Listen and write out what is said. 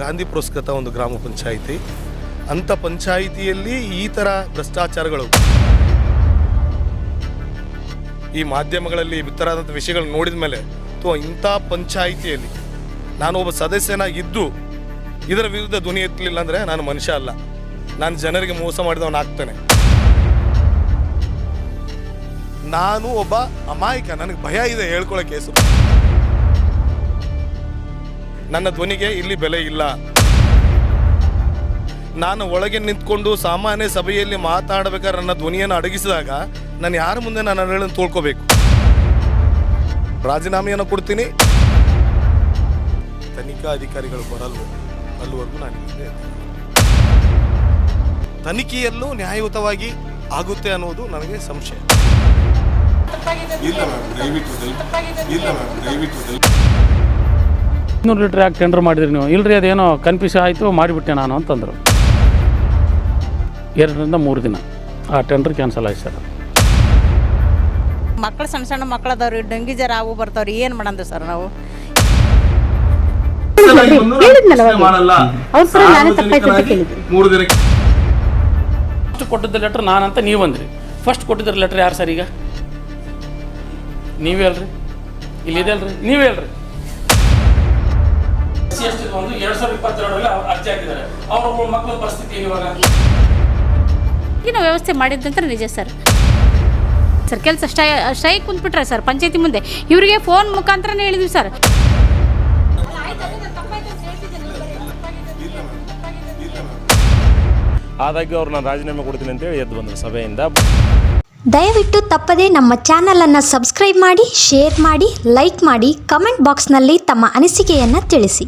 ಗಾಂಧಿ ಪುರಸ್ಕೃತ ಒಂದು ಗ್ರಾಮ ಪಂಚಾಯಿತಿ. ಅಂಥ ಪಂಚಾಯಿತಿಯಲ್ಲಿ ಈ ಥರ ಭ್ರಷ್ಟಾಚಾರಗಳು. ಈ ಮಾಧ್ಯಮಗಳಲ್ಲಿ ಬಿತ್ತರಾದಂಥ ವಿಷಯಗಳು ನೋಡಿದ ಮೇಲೆ ಅಥವಾ ಇಂಥ ಪಂಚಾಯಿತಿಯಲ್ಲಿ ನಾನು ಒಬ್ಬ ಸದಸ್ಯನಾಗಿದ್ದು, ಇದರ ವಿರುದ್ಧ ಧ್ವನಿ ಎತ್ತಲಿಲ್ಲ ಅಂದರೆ ನಾನು ಮನುಷ್ಯ ಅಲ್ಲ. ನಾನು ಜನರಿಗೆ ಮೋಸ ಮಾಡಿದವನಾಗ್ತೇನೆ ನಾನು ಒಬ್ಬ ಅಮಾಯಕ, ನನಗೆ ಭಯ ಇದೆ ಹೇಳ್ಕೊಳ್ಳೋಕೆ ಸು ನನ್ನ ಧ್ವನಿಗೆ ಇಲ್ಲಿ ಬೆಲೆ ಇಲ್ಲ. ನಾನು ಒಳಗೆ ನಿಂತ್ಕೊಂಡು ಸಾಮಾನ್ಯ ಸಭೆಯಲ್ಲಿ ಮಾತಾಡಬೇಕಾದ್ರೆ ನನ್ನ ಧ್ವನಿಯನ್ನು ಅಡಗಿಸಿದಾಗ ನಾನು ಯಾರ ಮುಂದೆ ನನ್ನ ಹೇಳನ್ನು ತೋಳ್ಕೋಬೇಕು? ರಾಜೀನಾಮೆಯನ್ನು ಕೊಡ್ತೀನಿ. ತನಿಖಾ ಅಧಿಕಾರಿಗಳು ಬರಲ್ವೋ? ಅಲ್ಲಿವರೆಗೂ ನಾನು ತನಿಖೆಯಲ್ಲೂ ನ್ಯಾಯಯುತವಾಗಿ ಆಗುತ್ತೆ ಅನ್ನೋದು ನನಗೆ ಸಂಶಯ. ಇಲ್ಲ ಮ್ಯಾಮ್ ದಯವಿಟ್ಟು ಇಲ್ಲ ಮ್ಯಾಮ್ ದಯವಿಟ್ಟು ಇನ್ನೂರು ಲೀಟ್ರ್ ಯಾಕೆ ಟೆಂಡರ್ ಮಾಡಿದ್ರಿ ನೀವು? ಇಲ್ಲರಿ ಅದೇನೋ ಕನ್ಫ್ಯೂಷನ್ ಆಯಿತು ಮಾಡಿಬಿಟ್ಟೆ ನಾನು ಅಂತಂದರು. ಎರಡರಿಂದ ಮೂರು ದಿನ. ಆ ಟೆಂಡರ್ ಕ್ಯಾನ್ಸಲ್ ಆಯ್ತು ಸರ್. ಮಕ್ಕಳು ಸಣ್ಣ ಸಣ್ಣ ಮಕ್ಳು ಅದಾವ್ರಿ ಡಂಗಿ ಜರ ಅವು ಬರ್ತಾವ್ರಿ ಏನು ಮಾಡಂದ್ರಿ ಸರ್ ನಾವು? ಅವ್ರ. ಪರ ನಾನೇ ತಪ್ಪಾಯ್ತು ಅಂತ ಕೇಳಿದ್ರು ಮೂರು ದಿನಕ್ಕೆ. ಫಸ್ಟ್ ಕೊಟ್ಟಿದ್ದ ಲೆಟ್ರ್ ನಾನಂತ ನೀವು ಬಂದ್ರಿ ಫಸ್ಟ್ ಕೊಟ್ಟಿದ್ದ ಲೆಟ್ರ್ ಯಾರು ಸರ್ ಈಗ? ನೀವೇ ಅಲ್ರಿ? ಇಲ್ಲಿ ಇದೆ ಅಲ್ರಿ? ನೀವೇ ಅಲ್ರಿ? ಒಂದು ಎರಡ್ ಸಾವಿರದ ಇಪ್ಪತ್ತೆರಡರಲ್ಲಿ ಅರ್ಜಿ ಹಾಕಿದ್ದಾರೆ. ಅವ್ರ ಮಕ್ಕಳ ಪರಿಸ್ಥಿತಿ ಏನು ಇವಾಗ? ಏನು ವ್ಯವಸ್ಥೆ ಮಾಡಿದ್ದಂತ ನಿಜ ಸರ್. ಸರ್ ಕೆಲಸ ಸ್ಟೈ ಸ್ಟ್ರೈ ಕುಂತ್ಬಿಟ್ರೆ ಸರ್ ಪಂಚಾಯತಿ ಮುಂದೆ. ಇವರಿಗೆ ಫೋನ್ ಮುಖಾಂತರನೇ ಹೇಳಿದ್ವಿ ಸರ್. ಆದಾಗ್ಯೂ ಅವ್ರು ನಾನು ರಾಜೀನಾಮೆ ಕೊಡ್ತೀನಿ ಅಂತೇಳಿ ಎದ್ದು ಬಂದರು ಸಭೆಯಿಂದ. ದಯವಿಟ್ಟು ತಪ್ಪದೇ ನಮ್ಮ ಚಾನಲನ್ನು ಸಬ್ಸ್ಕ್ರೈಬ್ ಮಾಡಿ ಶೇರ್ ಮಾಡಿ ಲೈಕ್ ಮಾಡಿ ಕಮೆಂಟ್ ಬಾಕ್ಸ್ನಲ್ಲಿ ತಮ್ಮ ಅನಿಸಿಕೆಯನ್ನು ತಿಳಿಸಿ.